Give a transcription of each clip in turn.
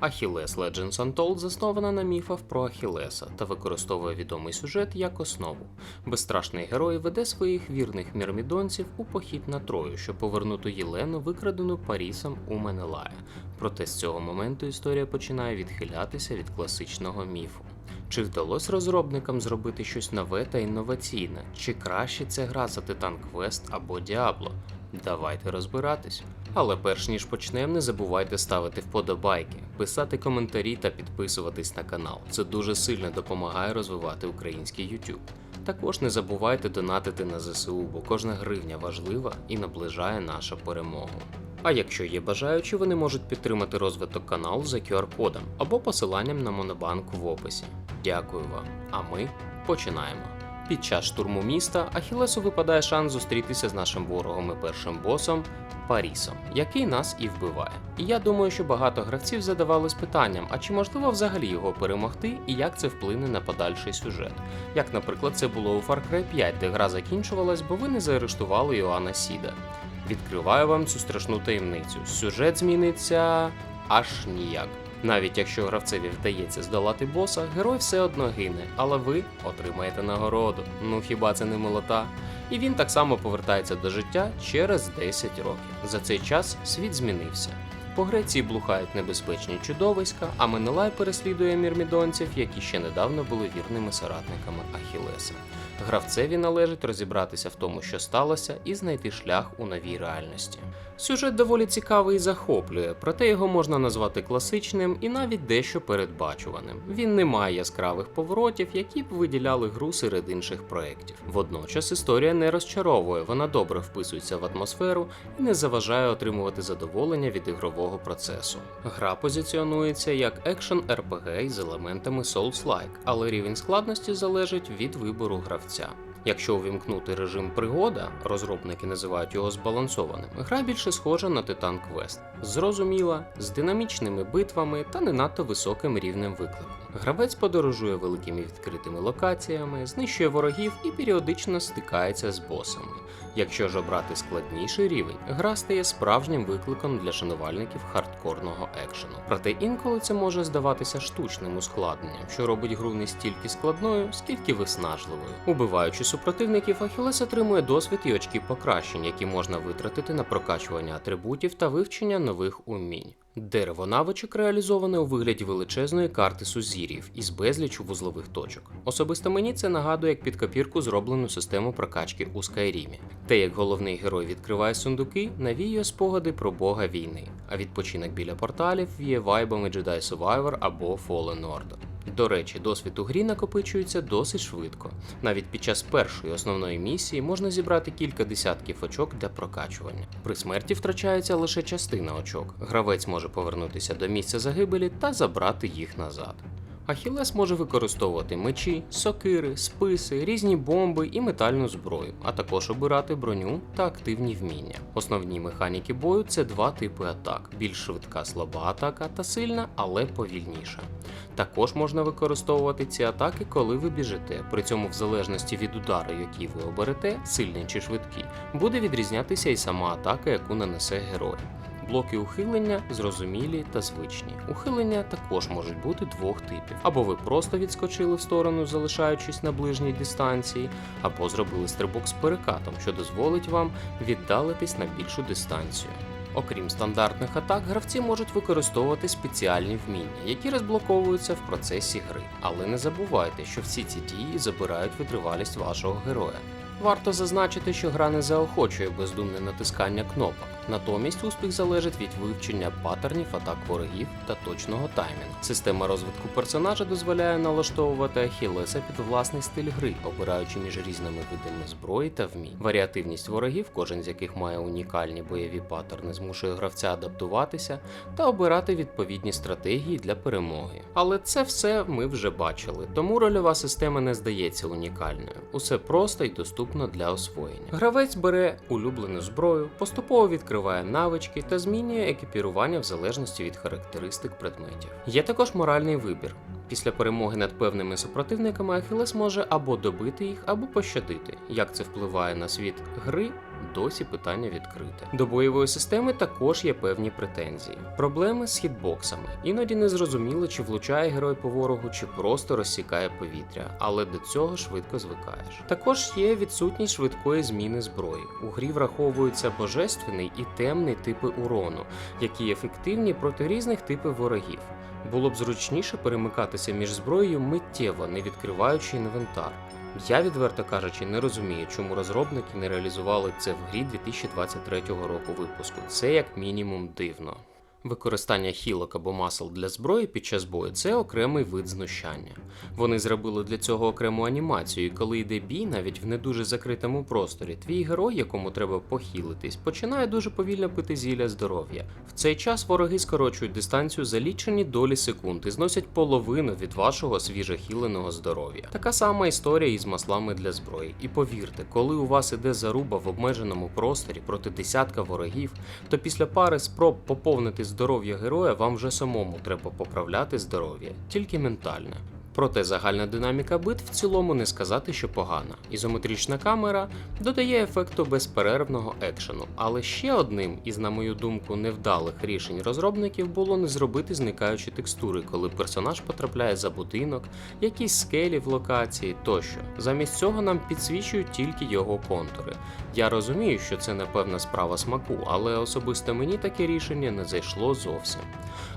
Achilles Legends Untold заснована на міфах про Ахілеса та використовує відомий сюжет як основу. Безстрашний герой веде своїх вірних мірмідонців у похід на Трою, щоб повернути Єлену, викрадену Парісом у Менелая. Проте з цього моменту історія починає відхилятися від класичного міфу. Чи вдалося розробникам зробити щось нове та інноваційне? Чи краще це гра за Titan Quest або Diablo? Давайте розбиратись. Але перш ніж почнемо, не забувайте ставити вподобайки, писати коментарі та підписуватись на канал. Це дуже сильно допомагає розвивати український YouTube. Також не забувайте донатити на ЗСУ, бо кожна гривня важлива і наближає нашу перемогу. А якщо є бажаючі, вони можуть підтримати розвиток каналу за QR-кодом або посиланням на Монобанк в описі. Дякую вам. А ми починаємо. Під час штурму міста Ахілесу випадає шанс зустрітися з нашим ворогом і першим босом Парісом, який нас і вбиває. І я думаю, що багато гравців задавались питанням, а чи можливо взагалі його перемогти і як це вплине на подальший сюжет. Як, наприклад, це було у Far Cry 5, де гра закінчувалась, бо ви не заарештували Іоанна Сіда. Відкриваю вам цю страшну таємницю. Сюжет зміниться аж ніяк. Навіть якщо гравцеві вдається здолати боса, герой все одно гине, але ви отримаєте нагороду. Ну хіба це не молота? І він так само повертається до життя через 10 років. За цей час світ змінився. По Греції блухають небезпечні чудовиська, а Менелай переслідує мірмідонців, які ще недавно були вірними соратниками Ахілеса. Гравцеві належить розібратися в тому, що сталося, і знайти шлях у новій реальності. Сюжет доволі цікавий і захоплює, проте його можна назвати класичним і навіть дещо передбачуваним. Він не має яскравих поворотів, які б виділяли гру серед інших проєктів. Водночас історія не розчаровує, вона добре вписується в атмосферу і не заважає отримувати задоволення від ігрового процесу. Гра позиціонується як екшен RPG з елементами Souls-like, але рівень складності залежить від вибору гравця. Якщо увімкнути режим пригода, розробники називають його збалансованим, гра більше схожа на Titan Quest. Зрозуміла, з динамічними битвами та не надто високим рівнем виклику. Гравець подорожує великими відкритими локаціями, знищує ворогів і періодично стикається з босами. Якщо ж обрати складніший рівень, гра стає справжнім викликом для шанувальників хардкорного екшену. Проте інколи це може здаватися штучним ускладненням, що робить гру не стільки складною, скільки виснажливою. Убиваючи супротивників, Ахілес отримує досвід і очки покращень, які можна витратити на прокачування атрибутів та вивчення нових умінь. Дерево навичок реалізоване у вигляді величезної карти сузір'їв із безлічу вузлових точок. Особисто мені це нагадує як під копірку зроблену систему прокачки у Скайрімі. Те, як головний герой відкриває сундуки, навіює спогади про бога війни, а відпочинок біля порталів є вайбами Jedi Survivor або Fallen Order. До речі, досвід у грі накопичується досить швидко. Навіть під час першої основної місії можна зібрати кілька десятків очок для прокачування. При смерті втрачається лише частина очок. Гравець може повернутися до місця загибелі та забрати їх назад. Ахілес може використовувати мечі, сокири, списи, різні бомби і метальну зброю, а також обирати броню та активні вміння. Основні механіки бою це два типи атак: більш швидка слаба атака та сильна, але повільніша. Також можна використовувати ці атаки, коли ви біжите. При цьому, в залежності від удару, який ви оберете, сильний чи швидкий, буде відрізнятися і сама атака, яку нанесе герой. Блоки ухилення зрозумілі та звичні. Ухилення також можуть бути двох типів: або ви просто відскочили в сторону, залишаючись на ближній дистанції, або зробили стрибок з перекатом, що дозволить вам віддалитись на більшу дистанцію. Окрім стандартних атак, гравці можуть використовувати спеціальні вміння, які розблоковуються в процесі гри. Але не забувайте, що всі ці дії забирають витривалість вашого героя. Варто зазначити, що гра не заохочує бездумне натискання кнопок. Натомість успіх залежить від вивчення паттернів атак ворогів та точного таймінгу. Система розвитку персонажа дозволяє налаштовувати Ахілеса під власний стиль гри, обираючи між різними видами зброї та вмінь. Варіативність ворогів, кожен з яких має унікальні бойові паттерни, змушує гравця адаптуватися та обирати відповідні стратегії для перемоги. Але це все ми вже бачили, тому рольова система не здається унікальною. Усе просто і доступно для освоєння. Гравець бере улюблену зброю, поступово відкриває навички та змінює екіпірування в залежності від характеристик предметів. Є також моральний вибір. Після перемоги над певними супротивниками Ахілес може або добити їх, або пощадити. Як це впливає на світ гри, Досі питання відкрите. До бойової системи також є певні претензії. Проблеми з хітбоксами. Іноді не зрозуміло, чи влучає герой по ворогу, чи просто розсікає повітря, але до цього швидко звикаєш. Також є відсутність швидкої зміни зброї. У грі враховуються божественний і темний типи урону, які ефективні проти різних типів ворогів. Було б зручніше перемикатися між зброєю миттєво, не відкриваючи інвентар. Я, відверто кажучи, не розумію, чому розробники не реалізували це в грі 2023 року випуску. Це як мінімум дивно. Використання хілок або масел для зброї під час бою це окремий вид знущання. Вони зробили для цього окрему анімацію, і коли йде бій, навіть в не дуже закритому просторі, твій герой, якому треба похилитись, починає дуже повільно пити зілля здоров'я. В цей час вороги скорочують дистанцію за лічені долі секунд і зносять половину від вашого свіжохіленого здоров'я. Така сама історія із маслами для зброї. І повірте, коли у вас іде заруба в обмеженому просторі проти десятка ворогів, то після пари спроб поповнити здоров'я героя вам вже самому треба поправляти здоров'я, тільки ментальне. Проте загальна динаміка битв в цілому не сказати, що погана. Ізометрична камера додає ефекту безперервного екшену, але ще одним із, на мою думку, невдалих рішень розробників було не зробити зникаючі текстури, коли персонаж потрапляє за будинок, якісь скелі в локації тощо. Замість цього нам підсвічують тільки його контури. Я розумію, що це напевна справа смаку, але особисто мені таке рішення не зайшло зовсім.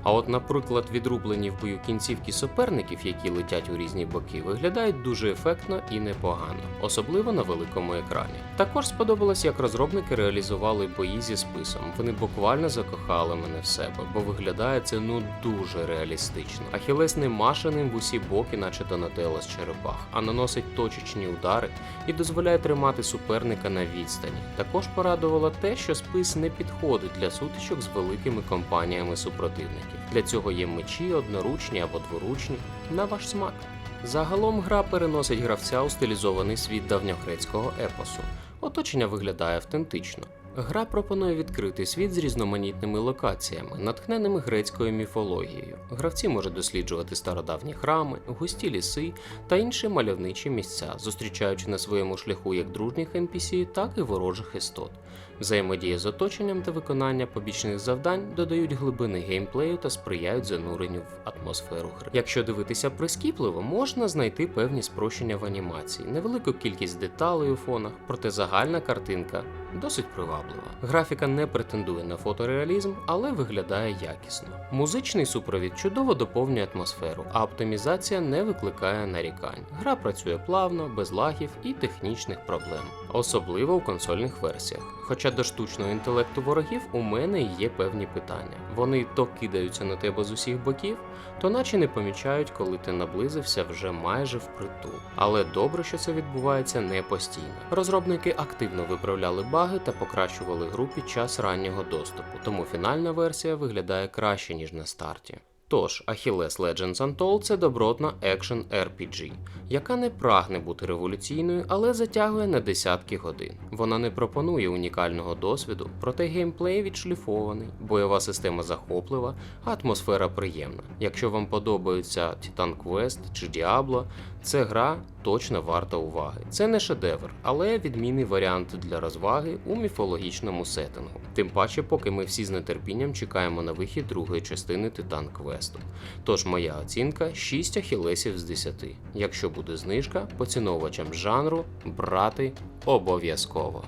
А от, наприклад, відрублені в бою кінцівки суперників, які летять у різні боки, виглядають дуже ефектно і непогано, особливо на великому екрані. Також сподобалось, як розробники реалізували бої зі списом. Вони буквально закохали мене в себе, бо виглядає це ну дуже реалістично. Ахілес не машеним в усі боки, наче Донателло з черепах, а наносить точечні удари і дозволяє тримати суперника на відстані. Також порадувало те, що спис не підходить для сутичок з великими компаніями супротивників. Для цього є мечі одноручні або дворучні на ваш смак. Загалом гра переносить гравця у стилізований світ давньогрецького епосу. Оточення виглядає автентично. Гра пропонує відкритий світ з різноманітними локаціями, натхненими грецькою міфологією. Гравці можуть досліджувати стародавні храми, густі ліси та інші мальовничі місця, зустрічаючи на своєму шляху як дружніх NPC, так і ворожих істот. Взаємодія з оточенням та виконання побічних завдань додають глибини геймплею та сприяють зануренню в атмосферу гри. Якщо дивитися прискіпливо, можна знайти певні спрощення в анімації, невелику кількість деталей у фонах, проте загальна картинка досить приваблива. Графіка не претендує на фотореалізм, але виглядає якісно. Музичний супровід чудово доповнює атмосферу, а оптимізація не викликає нарікань. Гра працює плавно, без лагів і технічних проблем, особливо у консольних версіях. Хоча до штучного інтелекту ворогів у мене є певні питання. Вони то кидаються на тебе з усіх боків, то наче не помічають, коли ти наблизився вже майже впритул. Але добре, що це відбувається не постійно. Розробники активно виправляли баги та покращували гру під час раннього доступу, тому фінальна версія виглядає краще ніж на старті. Тож, Achilles Legends Untold – це добротна екшен RPG, яка не прагне бути революційною, але затягує на десятки годин. Вона не пропонує унікального досвіду, проте геймплей відшліфований, бойова система захоплива, атмосфера приємна. Якщо вам подобаються Titan Quest чи Diablo, це гра точно варта уваги. Це не шедевр, але відмінний варіант для розваги у міфологічному сеттингу. Тим паче, поки ми всі з нетерпінням чекаємо на вихід другої частини Титан Квесту. Тож моя оцінка 6 ахілесів з 10. Якщо буде знижка, поціновувачам жанру брати обов'язково.